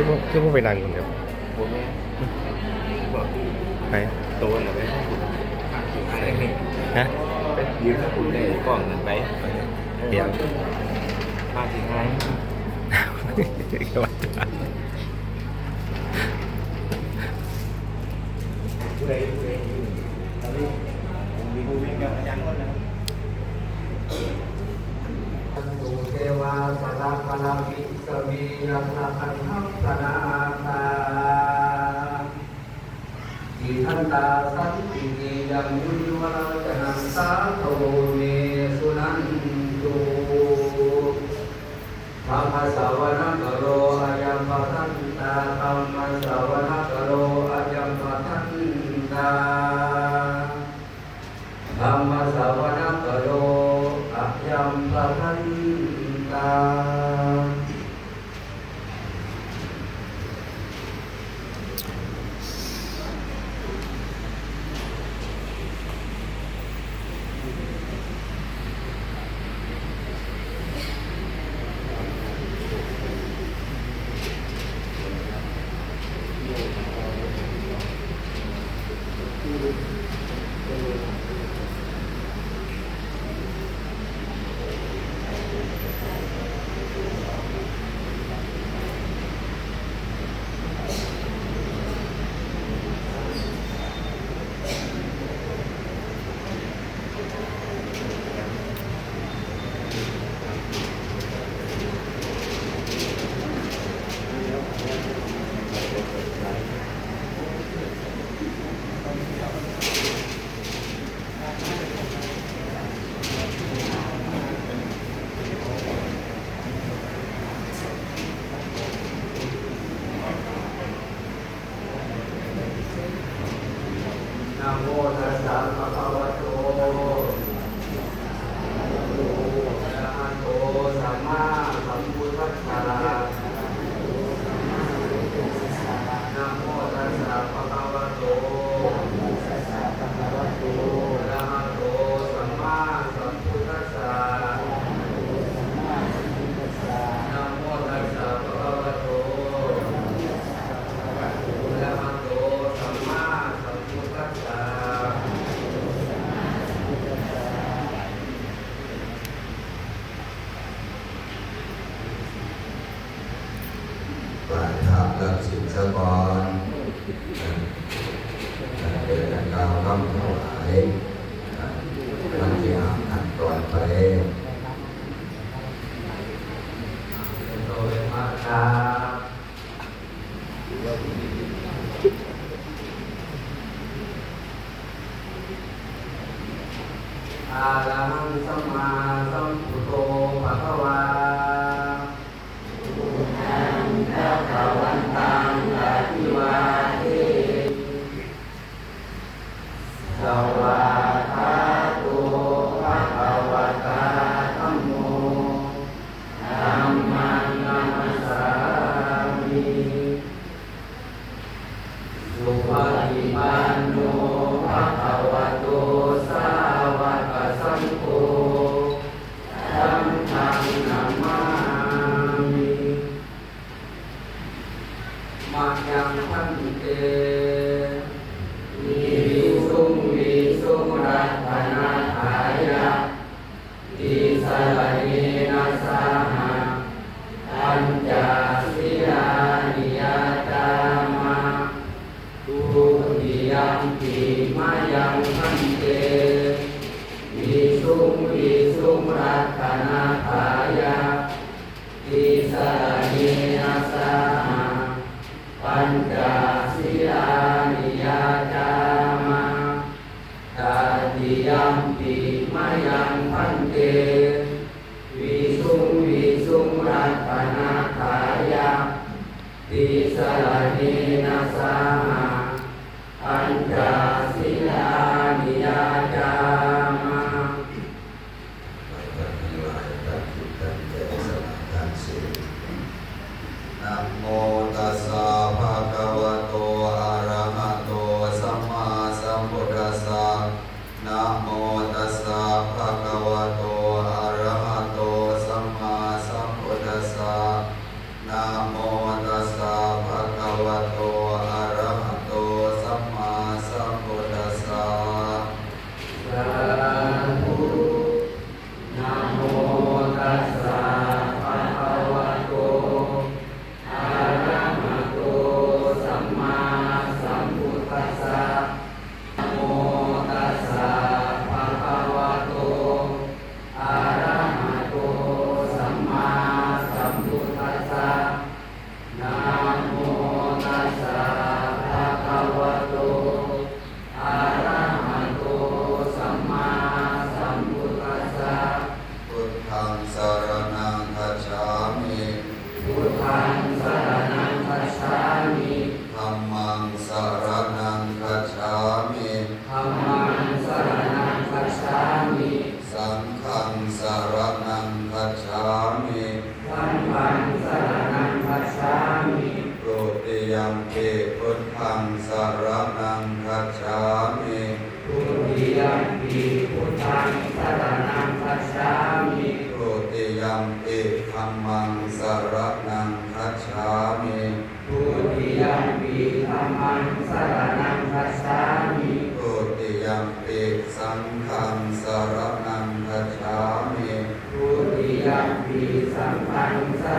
คืพว่าคืพวกไปนั่งคนเดียวผมแม่บอกไหนโตนไรอไหมฮะเป็นยืมคุณได้กล่องนั้นไปเดี๋ยวมาถึงไงผู้ใดผู้ใดอยู่ตอนนี้ผมมีผู้วิ่งกับอาจารย์คนนึง สลัพลังอิสวียสะพันสนาตาอิทันตาสันตินิยังยุติวรจนังสาโตเมสุนันตุธรราสาวนกโรอายัมปันตาธรรมสาว มา tâm xin sơ con. Để là cao không thấu lại à, văn chỉ học thành toàn về tôi mắc ca a la hăng samma samma Salva. Yeah. นาสา ฆังสารนังคัจฉามิสังฆังสรณังคัจฉามิโรติยัมปิพุทธังสารนังคัจฉามิทุติยัมปิพุทธังสรณังคัจฉามิโรติยัมปิธัมมังสารนังคัจฉามิ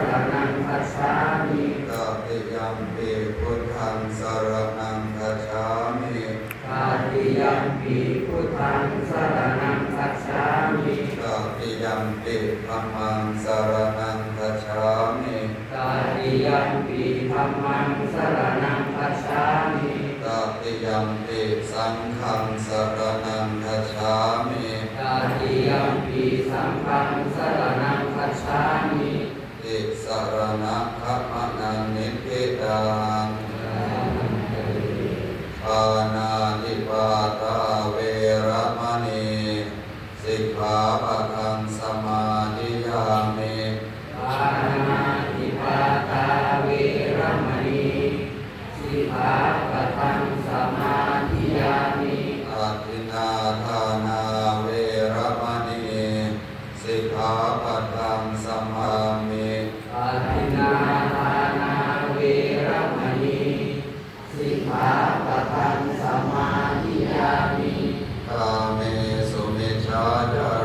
รณังคัจฉามิตติยัมปิพุทธังสารนังคัจฉามิตาติยัมปิพุทธังสรณังคัจฉามิตติยัมปิธัมมังสารนังคัจฉามิตาติยัมปิธัมมังสรณังคัจฉามิตติยัมปิสังฆังสารนังคัจฉามิตาติยัมปิสังฆังสรณังคัจฉามิ ติสารณะขะมะนังนิพพิตังปา นาติปาตาเวระมณีสิกขาปะทังสมาธิยามิปานาติปาตาเวรมณีสิกขาปะทังสมาธิยามิอาทินนาทา มิ